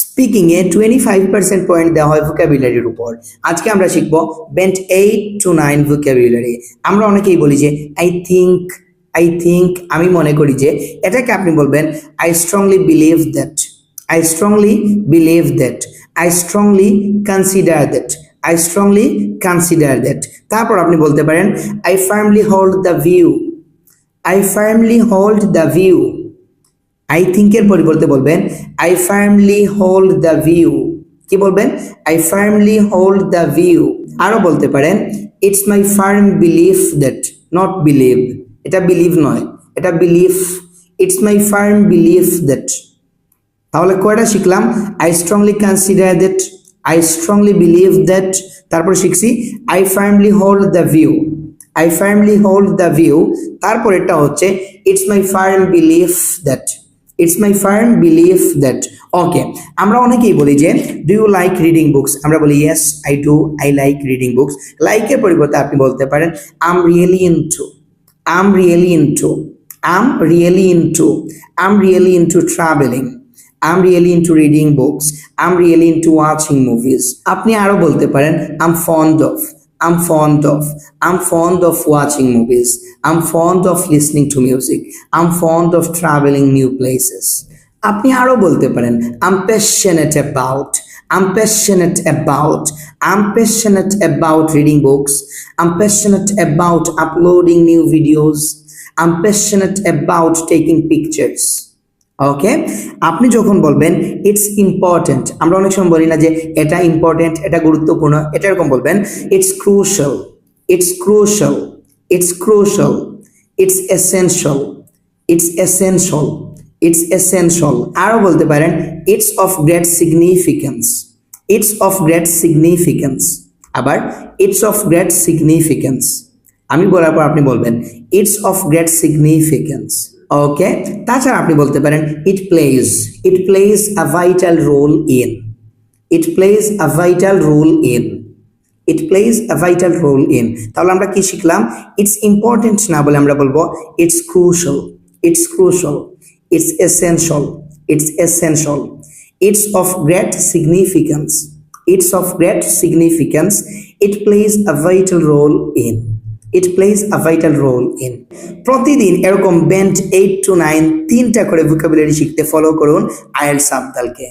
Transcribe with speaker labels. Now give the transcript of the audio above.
Speaker 1: Speaking এ twenty five percent point দেওয়া হয় ভোকাবুলারির উপর। আজকে আমরা শিখব band eight to nine vocabulary আমরা অনেকেই বলি যে আই থিঙ্ক আই থিঙ্ক আমি মনে করি যে, এটাকে আপনি বলবেন I strongly believe that I strongly believe that I strongly consider that I strongly consider that তারপর আপনি বলতে পারেন I firmly hold the view I firmly hold the view I থিঙ্কের পরিবর্তে বলবেন I firmly hold the view কি বলবেন? I firmly hold the view আরও বলতে পারেন it's my firm believe that not believe এটা বিলিভ নয়, এটা believe it's my firm believe that তাহলে কয়টা শিখলাম? I strongly consider that I strongly believe that তারপর শিখছি I firmly hold the view I firmly hold the view তারপর এটা হচ্ছে it's my firm believe that it's my firm believe that okay আমরা অনেকেই বলি যে do you like reading books আমরা বলি yes I do I like reading books লাইকের পরিবর্তে আপনি বলতে পারেন I'm really into I'm really into I'm really into I'm really into travelling I'm really into reading books I'm really into watching movies আপনি আরও বলতে পারেন I'm fond of I'm fond of I'm fond of watching movies I'm fond of listening to music I'm fond of travelling new places আপনি আরও বলতে পারেন I'm passionate about I'm passionate about I'm passionate about reading books I'm passionate about uploading new videos I'm passionate about taking pictures okay আপনি যখন বলবেন it's important আমরা অনেক সময় বলি না যে, এটা ইম্পর্টেন্ট এটা গুরুত্বপূর্ণ, এটা এরকম বলবেন it's crucial it's crucial it's crucial it's essential it's essential it's essential আরও বলতে পারেন it's of great significance it's of great significance আবার ইটস অফ গ্রেট সিগনিফিকেন্স আমি বলার পর আপনি বলবেন it's of great significance okay তাছাড়া আপনি বলতে পারেন it plays it plays a vital role in it plays a vital role in it plays a vital role in তাহলে আমরা কি শিখলাম? ইটস ইম্পর্টেন্ট না বলে আমরা বলব it's crucial it's crucial it's essential it's essential it's of great significance it's of great significance it plays a vital role in it plays a vital role in প্রতিদিন এরকম বেন্ট এইট টু নাইন তিনটা করে vocabulary শিখতে follow করুন আয়েল সাবদালকে